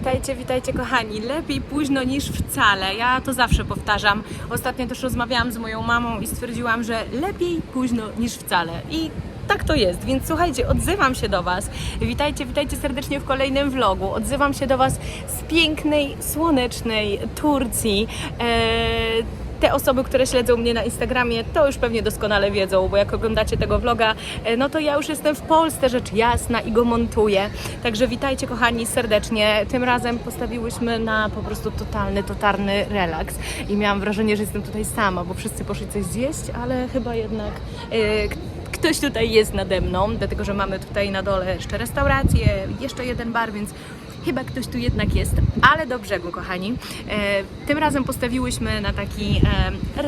Witajcie, witajcie kochani. Lepiej późno niż wcale. Ja to zawsze powtarzam. Ostatnio też rozmawiałam z moją mamą i stwierdziłam, że lepiej późno niż wcale. I tak to jest, więc słuchajcie, odzywam się do Was. Witajcie, witajcie serdecznie w kolejnym vlogu. Odzywam się do Was z pięknej, słonecznej Turcji. Eee, te osoby, które śledzą mnie na Instagramie, to już pewnie doskonale wiedzą, bo jak oglądacie tego vloga, e, no to ja już jestem w Polsce, rzecz jasna, i go montuję. Także witajcie kochani serdecznie. Tym razem postawiłyśmy na po prostu totalny, totalny relaks. I miałam wrażenie, że jestem tutaj sama, bo wszyscy poszli coś zjeść, ale chyba jednak k- ktoś tutaj jest nade mną, dlatego że mamy tutaj na dole jeszcze restaurację, jeszcze jeden bar, więc Chyba ktoś tu jednak jest, ale do brzegu, kochani. E, tym razem postawiłyśmy na taki e,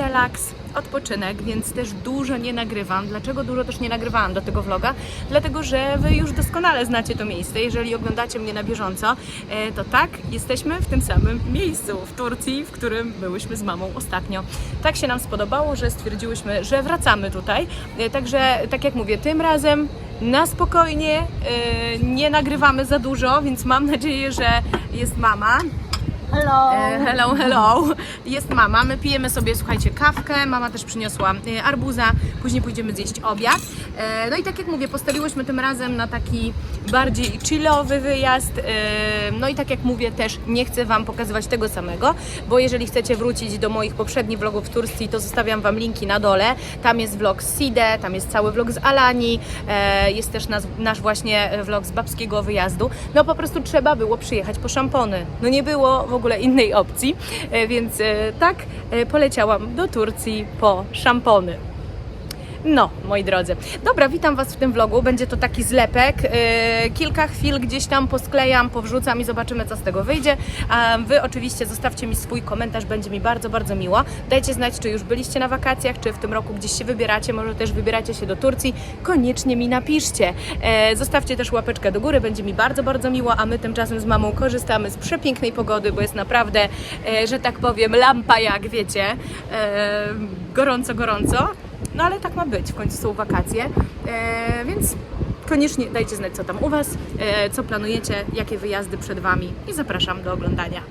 odpoczynek, więc też dużo nie nagrywam. Dlaczego dużo też nie nagrywałam do tego vloga? Dlatego, że Wy już doskonale znacie to miejsce. Jeżeli oglądacie mnie na bieżąco, e, to tak, jesteśmy w tym samym miejscu, w Turcji, w którym byłyśmy z mamą ostatnio. Tak się nam spodobało, że stwierdziłyśmy, że wracamy tutaj. E, także, tak jak mówię, tym razem na spokojnie, e, nie nagrywamy za dużo, więc mam nadzieję, że jest mama. Hello. E, Hello, hello. Jest mama. My pijemy sobie, słuchajcie, kawkę. Mama też przyniosła e, arbuza. Później pójdziemy zjeść obiad. E, No i tak jak mówię, postawiłyśmy tym razem na taki bardziej chillowy wyjazd. No i tak jak mówię, też nie chcę Wam pokazywać tego samego, bo jeżeli chcecie wrócić do moich poprzednich vlogów w Turcji, to zostawiam Wam linki na dole. Tam jest vlog z Side, tam jest cały vlog z Alani, jest też nas, nasz właśnie vlog z babskiego wyjazdu. No po prostu trzeba było przyjechać po szampony. No nie było w ogóle innej opcji, e, więc e, tak e, poleciałam do Turcji po szampony. No, moi drodzy. Dobra, witam Was w tym vlogu. Będzie to taki zlepek. Yy, kilka chwil gdzieś tam posklejam, powrzucam i zobaczymy, co z tego wyjdzie. Wy oczywiście zostawcie mi swój komentarz, będzie mi bardzo, bardzo miło. Dajcie znać, czy już byliście na wakacjach, czy w tym roku gdzieś się wybieracie, może też wybieracie się do Turcji. Koniecznie mi napiszcie. E, zostawcie też łapeczkę do góry, będzie mi bardzo, bardzo miło, a my tymczasem z mamą korzystamy z przepięknej pogody, bo jest naprawdę, e, że tak powiem, lampa jak wiecie. Gorąco, gorąco. No ale tak ma być, w końcu są wakacje, e, więc koniecznie dajcie znać, co tam u Was, e, co planujecie, jakie wyjazdy przed Wami i zapraszam do oglądania.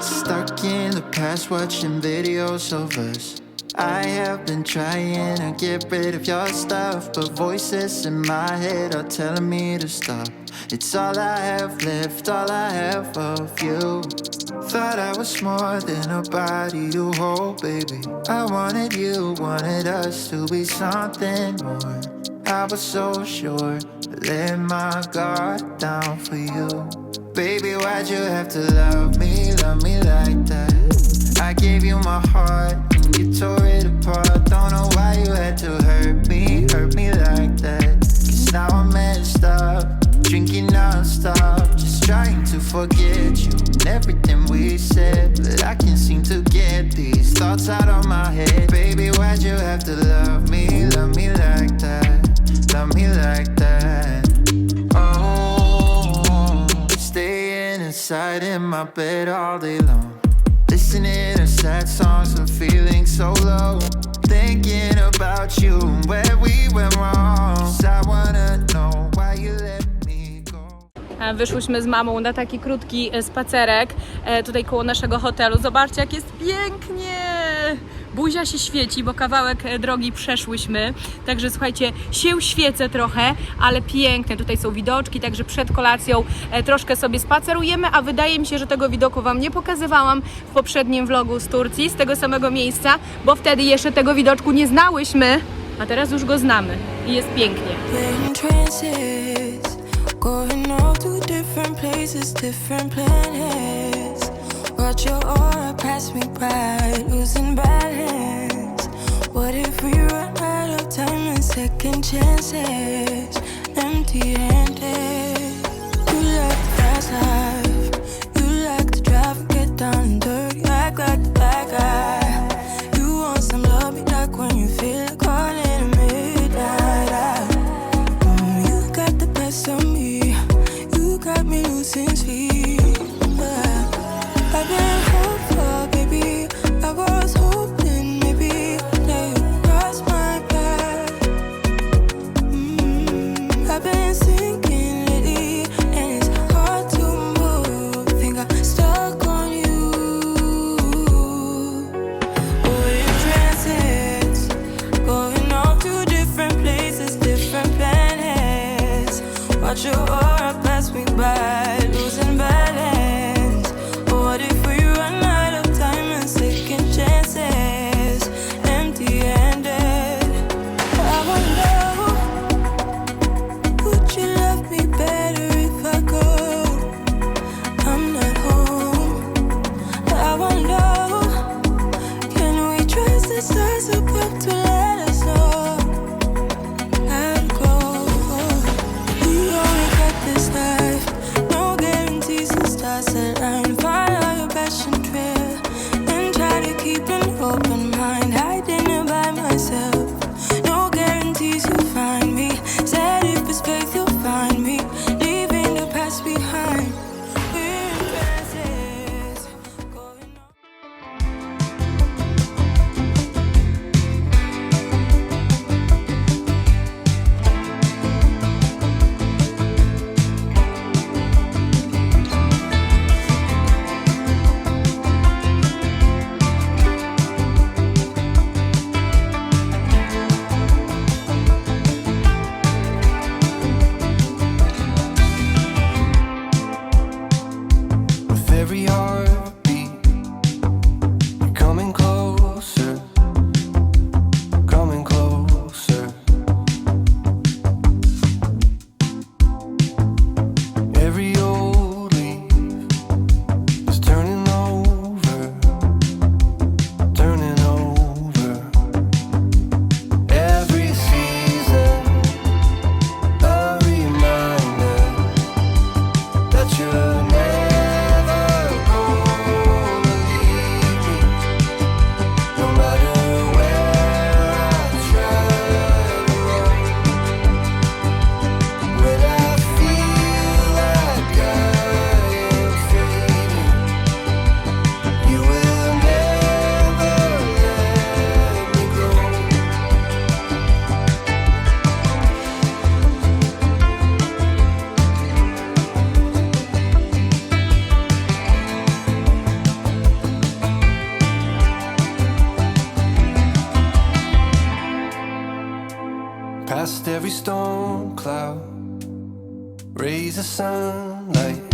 Stuck in the past watching videos of us. I have been trying to get rid of your stuff, but voices in my head are telling me to stop. It's all I have left, all I have of you. Thought I was more than a body to hold, baby. I wanted you, wanted us to be something more. I was so sure, let my guard down for you. Baby, why'd you have to love me, love me like that? I gave you my heart you tore it apart. Don't know why you had to hurt me, hurt me like that. Cause now I'm messed up, drinking non-stop. Just trying to forget you and everything we said. But I can't seem to get these thoughts out of my head. Baby, why'd you have to love me, love me like that? Love me like that. Oh, staying inside in my bed all day long. Listening to sad songs and feeling so low. Thinking about you and where we went wrong. 'Cause I wanna know why you. E, Wyszłyśmy z mamą na taki krótki e, spacerek e, tutaj koło naszego hotelu. Zobaczcie, jak jest pięknie! Buzia się świeci, bo kawałek e, drogi przeszłyśmy. Także słuchajcie, się świecę trochę, ale pięknie. Tutaj są widoczki, także przed kolacją e, troszkę sobie spacerujemy, a wydaje mi się, że tego widoku Wam nie pokazywałam w poprzednim vlogu z Turcji, z tego samego miejsca, bo wtedy jeszcze tego widoczku nie znałyśmy, a teraz już go znamy i jest pięknie. Going to different places, different planets. Pass second chances? Empty handed. Storm cloud, rays of sunlight,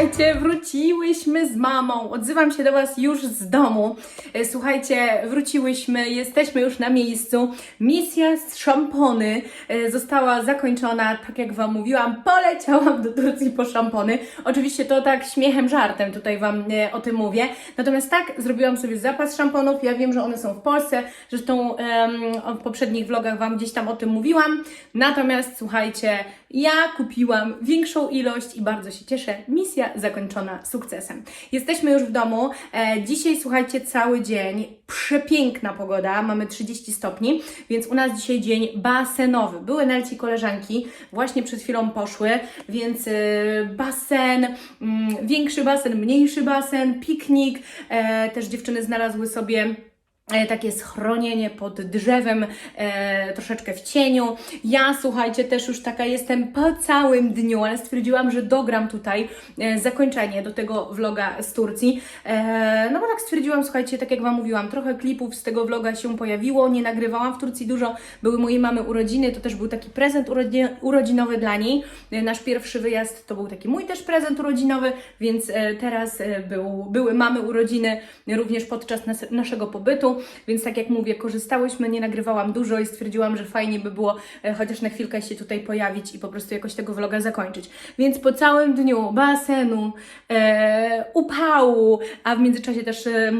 Słuchajcie, wróciłyśmy z mamą. Odzywam się do Was już z domu. E, Słuchajcie, wróciłyśmy, jesteśmy już na miejscu. Misja z szampony e, została zakończona, tak jak Wam mówiłam. Poleciałam do Turcji po szampony. Oczywiście to tak śmiechem, żartem tutaj Wam e, o tym mówię. Natomiast tak, zrobiłam sobie zapas szamponów. Ja wiem, że one są w Polsce. Zresztą em, w poprzednich vlogach Wam gdzieś tam o tym mówiłam. Natomiast słuchajcie, ja kupiłam większą ilość i bardzo się cieszę. Misja zakończona sukcesem. Jesteśmy już w domu. E, dzisiaj słuchajcie, cały dzień. Przepiękna pogoda, mamy 30 stopni, więc u nas dzisiaj dzień basenowy. Były Nelci koleżanki, właśnie przed chwilą poszły, więc e, basen, mm, większy basen, mniejszy basen, piknik. E, też dziewczyny znalazły sobie takie schronienie pod drzewem, e, troszeczkę w cieniu. Ja, słuchajcie, też już taka jestem po całym dniu, ale stwierdziłam, że dogram tutaj e, zakończenie do tego vloga z Turcji. E, no bo tak stwierdziłam, słuchajcie, tak jak Wam mówiłam, trochę klipów z tego vloga się pojawiło, nie nagrywałam w Turcji dużo, były mojej mamy urodziny, to też był taki prezent urodzi- urodzinowy dla niej. E, nasz pierwszy wyjazd to był taki mój też prezent urodzinowy, więc e, teraz e, był, były mamy urodziny również podczas nas, naszego pobytu, więc tak jak mówię, korzystałyśmy, nie nagrywałam dużo i stwierdziłam, że fajnie by było e, chociaż na chwilkę się tutaj pojawić i po prostu jakoś tego vloga zakończyć. Więc po całym dniu basenu, e, upału, a w międzyczasie też... E,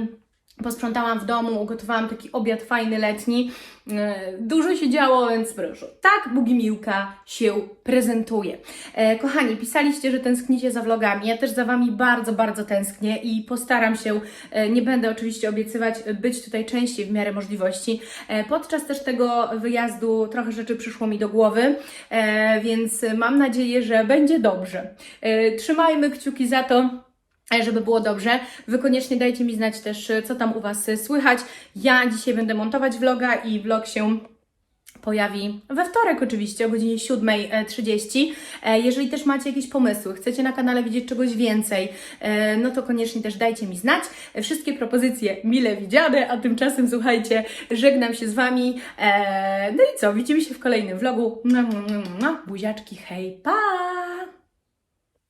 Posprzątałam w domu, ugotowałam taki obiad fajny letni. E, Dużo się działo, więc proszę. Tak Bugimiłka się prezentuje. E, kochani, pisaliście, że tęsknicie za vlogami. Ja też za Wami bardzo, bardzo tęsknię i postaram się, e, nie będę oczywiście obiecywać, być tutaj częściej w miarę możliwości. Podczas też tego wyjazdu trochę rzeczy przyszło mi do głowy, więc mam nadzieję, że będzie dobrze. Trzymajmy kciuki za to żeby było dobrze. Wy koniecznie dajcie mi znać też, e, co tam u Was e, słychać. Ja dzisiaj będę montować vloga i vlog się pojawi we wtorek oczywiście o godzinie 7.30. E, Jeżeli też macie jakieś pomysły, chcecie na kanale widzieć czegoś więcej, e, no to koniecznie też dajcie mi znać. E, Wszystkie propozycje mile widziane, a tymczasem słuchajcie, żegnam się z Wami. E, No i co, widzimy się w kolejnym vlogu. Buziaczki, hej, pa!